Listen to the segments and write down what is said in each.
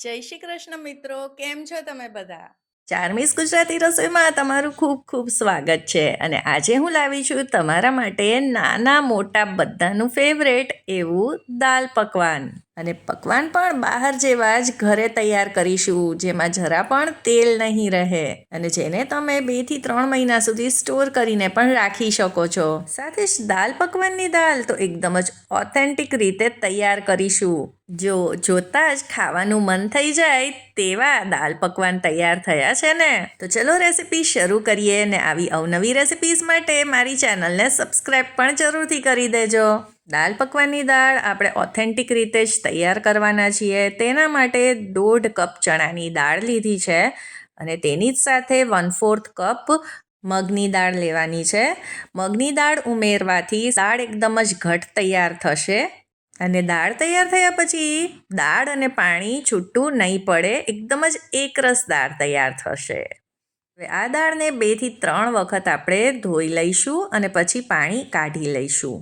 જય શ્રી કૃષ્ણ મિત્રો, કેમ છો તમે બધા? ચારમીસ ગુજરાતી રસોઈમાં તમારું ખૂબ ખૂબ સ્વાગત છે અને આજે હું લાવી છું તમારા માટે નાના મોટા બધાનું ફેવરેટ એવું દાલ પકવાન. અને પકવાન પણ બહાર જેવા જ ઘરે તૈયાર કરીશું, જેમાં જરા પણ તેલ નહીં રહે. અને જેને તમે બેથી ત્રણ મહિના સુધી સ્ટોર કરીને પણ રાખી શકો છો. સાથે જ દાલ પકવાનની દાલ તો એકદમ જ ઓથેન્ટિક રીતે તૈયાર કરીશું. જો જોતા જ ખાવાનું મન થઈ જાય તેવા દાલ પકવાન તૈયાર થયા છે ને? તો ચલો રેસીપી શરૂ કરીએ ને આવી અવનવી રેસિપીઝ માટે મારી ચેનલને સબસ્ક્રાઈબ પણ જરૂરથી કરી દેજો. દાલ પકવાનની દાળ આપણે ઓથેન્ટિક રીતે જ તૈયાર કરવાના છીએ. તેના માટે દોઢ કપ ચણાની દાળ લીધી છે અને તેની જ સાથે વન ફોર્થ કપ મગની દાળ લેવાની છે. મગની દાળ ઉમેરવાથી દાળ એકદમ જ ઘટ તૈયાર થશે અને દાળ તૈયાર થયા પછી દાળ અને પાણી છૂટું નહીં પડે, એકદમ જ એકરસ દાળ તૈયાર થશે. હવે આ દાળને બેથી ત્રણ વખત આપણે ધોઈ લઈશું અને પછી પાણી કાઢી લઈશું.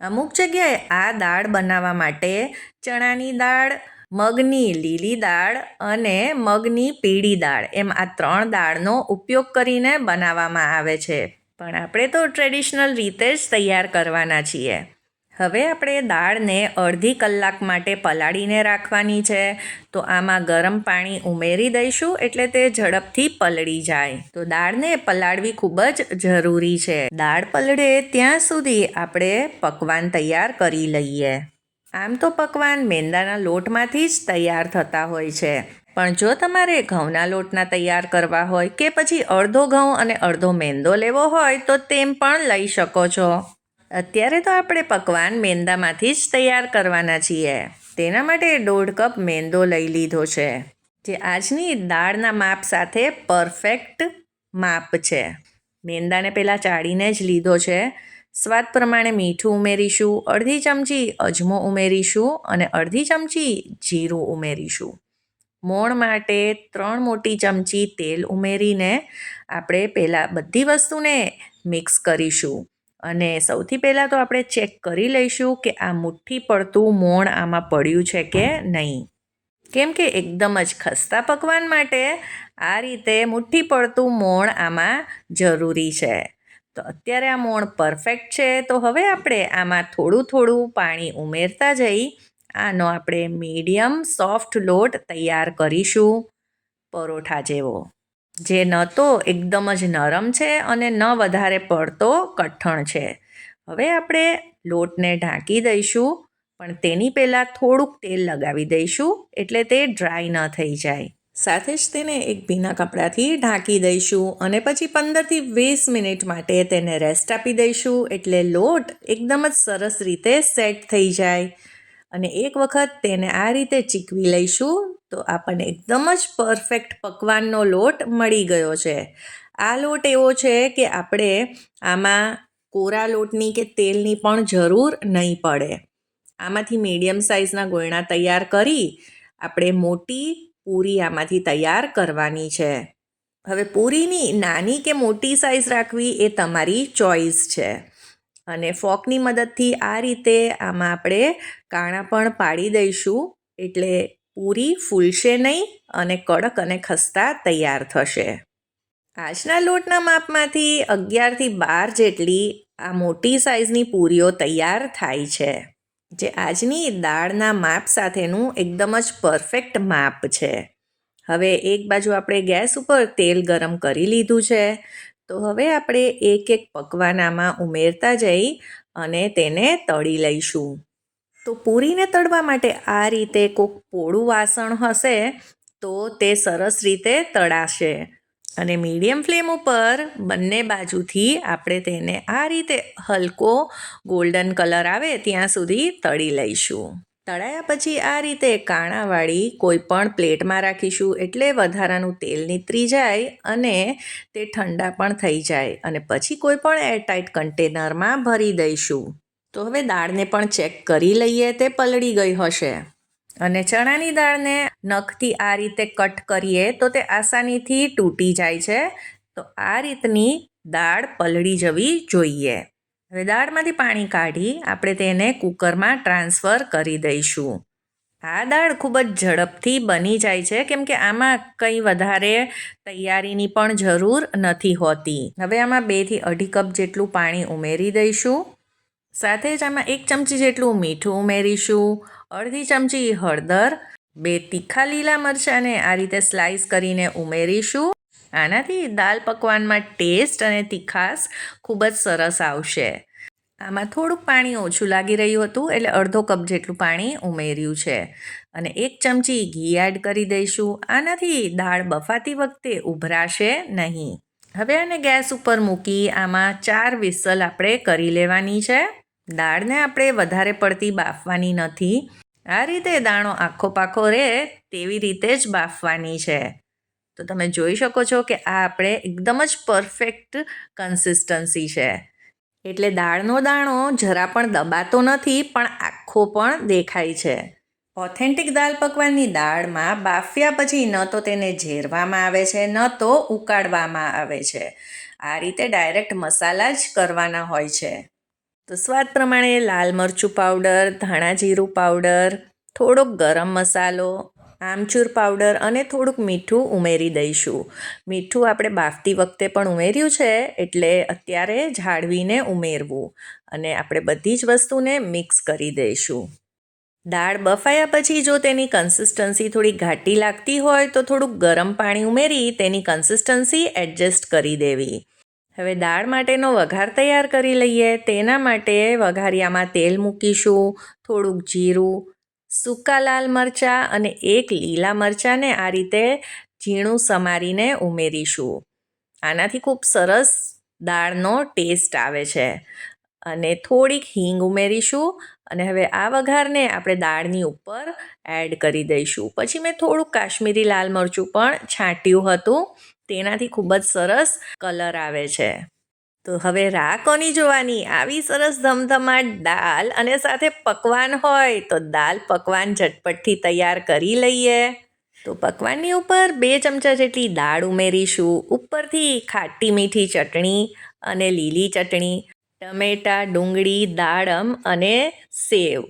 અમુક જગ્યાએ આ દાળ બનાવવા માટે ચણાની દાળ, મગની લીલી દાળ અને મગની પીળી દાળ. એમ આ ત્રણ દાળનો ઉપયોગ કરીને બનાવવામાં આવે છે. પણ આપણે તો ટ્રેડિશનલ રીતે જ તૈયાર કરવાના છીએ. હવે આપણે દાળને અડધી કલાક માટે પલાળીને રાખવાની છે. તો આમાં ગરમ પાણી ઉમેરી દઈશું એટલે તે ઝડપથી પલળી જાય. તો દાળને પલાળવી ખૂબ જ જરૂરી છે. દાળ પલળે ત્યાં સુધી આપણે પકવાન તૈયાર કરી લઈએ. આમ તો પકવાન મેંદાના લોટમાંથી જ તૈયાર થતા હોય છે. પણ જો તમારે ઘઉંના લોટના તૈયાર કરવા હોય કે પછી અડધો ઘઉં અને અડધો મેંદો લેવો હોય તો તેમ પણ લઈ શકો છો. અત્યારે તો આપણે પકવાન મેંદામાંથી જ તૈયાર કરવાના છીએ. તેના માટે દોઢ કપ મેંદો લઈ લીધો છે. જે આજની દાળના માપ સાથે પરફેક્ટ માપ છે. મેંદાને પહેલાં ચાળીને જ લીધો છે. સ્વાદ પ્રમાણે મીઠું ઉમેરીશું, અડધી ચમચી અજમો ઉમેરીશું અને અડધી ચમચી જીરું ઉમેરીશું. મોણ માટે ત્રણ મોટી ચમચી તેલ ઉમેરીને આપણે પહેલાં બધી વસ્તુને મિક્સ કરીશું. અને સૌથી પહેલાં તો આપણે ચેક કરી લઈશું કે આ મુઠ્ઠી પડતું મોણ આમાં પડ્યું છે કે નહીં. કેમ કે એકદમ જ ખસ્તા પકવાન માટે આ રીતે મુઠ્ઠી પડતું મોણ આમાં જરૂરી છે. તો અત્યારે આ મોણ પરફેક્ટ છે, તો હવે આપણે આમાં થોડું થોડું પાણી ઉમેરતા જઈ આનો આપણે મીડિયમ સોફ્ટ લોટ તૈયાર કરીશું. પરોઠા જેવો. જે ન તો એકદમ જ નરમ છે અને ન વધારે પડતો કઠણ છે. હવે આપણે લોટને ઢાંકી દઈશું, પણ તેની પહેલાં થોડુંક તેલ લગાવી દઈશું એટલે તે ડ્રાય ન થઈ જાય. સાથે જ તેને એક ભીના કપડાથી ઢાંકી દઈશું અને પછી પંદરથી વીસ મિનિટ માટે તેને રેસ્ટ આપી દઈશું એટલે લોટ એકદમ જ સરસ રીતે સેટ થઈ જાય. અને એક વખત તેને આ રીતે ચીકવી લઈશું તો આપણને એકદમ જ પરફેક્ટ પકવાનનો લોટ મળી ગયો છે. આ લોટ એવો છે કે આપણે આમાં કોરા લોટની કે તેલની પણ જરૂર નહીં પડે. આમાંથી મીડિયમ સાઇઝના ગોયણા તૈયાર કરી આપણે મોટી પૂરી આમાંથી તૈયાર કરવાની છે. હવે પૂરીની નાની કે મોટી સાઇઝ રાખવી એ તમારી ચોઈસ છે. અને ફોકની મદદથી આ રીતે આમાં આપણે કાણા પણ પાડી દઈશું, એટલે પૂરી ફૂલશે નહીં અને કડક અને ખસ્તા તૈયાર થશે. આજના લોટના માપમાંથી અગિયારથી બાર જેટલી આ મોટી સાઇઝની પૂરીઓ તૈયાર થાય છે. જે આજની દાળના માપ સાથેનું એકદમ જ પરફેક્ટ માપ છે. હવે એક બાજુ આપણે ગેસ ઉપર તેલ ગરમ કરી લીધું છે. તો હવે આપણે એક એક પકવાનામાં ઉમેરતા જઈ અને તેને તળી લઈશું. તો પૂરીને તળવા માટે આ રીતે કોઈક પોળું વાસણ હશે, તો તે સરસ રીતે તળાશે. અને મીડિયમ ફ્લેમ ઉપર બંને બાજુથી આપણે તેને આ રીતે હલકો ગોલ્ડન કલર આવે ત્યાં સુધી તળી લઈશું. તળાયા પછી આ રીતે કાણાવાળી કોઈ પણ પ્લેટમાં રાખીશું એટલે વધારાનું તેલ નીતરી જાય અને તે ઠંડા પણ થઈ જાય. અને પછી કોઈ પણ એરટાઇટ કન્ટેનરમાં ભરી દઈશું. તો હવે દાળને પણ ચેક કરી લઈએ તે પલળી ગઈ હશે. અને ચણાની દાળને નખથી આ રીતે કટ કરીએ તો તે આસાનીથી તૂટી જાય છે. તો આ રીતની દાળ પલળી જવી જોઈએ. હવે દાળમાંથી પાણી કાઢી આપણે તેને કુકરમાં ટ્રાન્સફર કરી દઈશું. આ દાળ ખૂબ જ ઝડપથી બની જાય છે, કેમ કે આમાં કંઈ વધારે તૈયારીની પણ જરૂર નથી હોતી. હવે આમાં બેથી અઢી કપ જેટલું પાણી ઉમેરી દઈશું. સાથે જ આમાં એક ચમચી જેટલું મીઠું ઉમેરીશું, અડધી ચમચી હળદર, બે તીખા લીલા મરચાંને આ રીતે સ્લાઈસ કરીને ઉમેરીશું. આનાથી દાલ પકવાનમાં ટેસ્ટ અને તીખાશ ખૂબ જ સરસ આવશે. આમાં થોડુંક પાણી ઓછું લાગી રહ્યું હતું, એટલે અડધો કપ જેટલું પાણી ઉમેર્યું છે. અને એક ચમચી ઘી એડ કરી દઈશું. આનાથી દાળ બફાતી વખતે ઉભરાશે નહીં. હવે આને ગેસ ઉપર મૂકી આમાં ચાર વિસલ આપણે કરી લેવાની છે. દાળને આપણે વધારે પડતી બાફવાની નથી. આ રીતે દાણો આખો પાખો રહે તેવી રીતે જ બાફવાની છે. તો તમે જોઈ શકો છો કે આ આપણે એકદમ જ પરફેક્ટ કન્સિસ્ટન્સી છે. એટલે દાળનો દાણો જરા પણ દબાતો નથી, પણ આખો પણ દેખાય છે. ઓથેન્ટિક દાલ પકવાનની દાળમાં બાફ્યા પછી ન તો તેને ઝેરવામાં આવે છે, ન તો ઉકાળવામાં આવે છે. આ રીતે ડાયરેક્ટ મસાલા જ કરવાના હોય છે. તો સ્વાદ પ્રમાણે લાલ મરચું પાવડર, ધાણા જીરું પાવડર, થોડોક ગરમ મસાલો, આમચૂર પાવડર અને થોડુંક મીઠું ઉમેરી દઈશું. મીઠું આપણે બાફતી વખતે પણ ઉમેર્યું છે, એટલે અત્યારે જાળવીને ઉમેરવું અને આપણે બધી જ વસ્તુને મિક્સ કરી દઈશું. દાળ બફાયા પછી જો તેની કન્સિસ્ટન્સી થોડી ઘાટી લાગતી હોય તો થોડુંક ગરમ પાણી ઉમેરી તેની કન્સિસ્ટન્સી એડજસ્ટ કરી દેવી. હવે દાળ માટેનો વઘાર તૈયાર કરી લઈએ. તેના માટે વઘારિયામાં તેલ મૂકીશું, થોડુંક જીરું, સૂકા લાલ મરચાં અને એક લીલા મરચાંને આ રીતે ઝીણું સમારીને ઉમેરીશું. આનાથી ખૂબ સરસ દાળનો ટેસ્ટ આવે છે. અને થોડીક હિંગ ઉમેરીશું અને હવે આ વઘારને આપણે દાળની ઉપર એડ કરી દઈશું. પછી મેં થોડુંક કાશ્મીરી લાલ મરચું પણ છાંટ્યું હતું. તેનાથી ખૂબ જ સરસ કલર આવે છે. તો હવે રાહ કોની જોવાની? આવી સરસ ધમધમાટ દાલ અને સાથે પકવાન હોય તો દાલ પકવાન ઝટપટથી તૈયાર કરી લઈએ. તો પકવાનની ઉપર બે ચમચા જેટલી દાળ ઉમેરીશું. ઉપરથી ખાટી મીઠી ચટણી અને લીલી ચટણી, ટમેટા, ડુંગળી, દાડમ અને સેવ.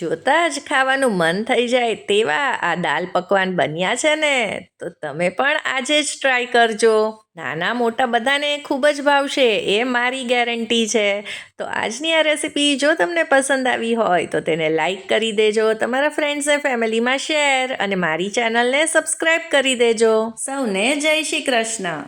જોતાં જ ખાવાનું મન થઈ જાય તેવા આ દાલ પકવાન બન્યા છે ને, તો તમે પણ આજે જ ટ્રાય કરજો. નાના મોટા બધાને ખૂબ જ ભાવશે, એ મારી ગેરંટી છે. તો આજની આ રેસીપી જો તમને પસંદ આવી હોય, તો તેને લાઈક કરી દેજો, તમારા ફ્રેન્ડ્સ અને ફેમિલીમાં શેર અને મારી ચેનલને સબસ્ક્રાઈબ કરી દેજો. સૌને જય શ્રી કૃષ્ણ.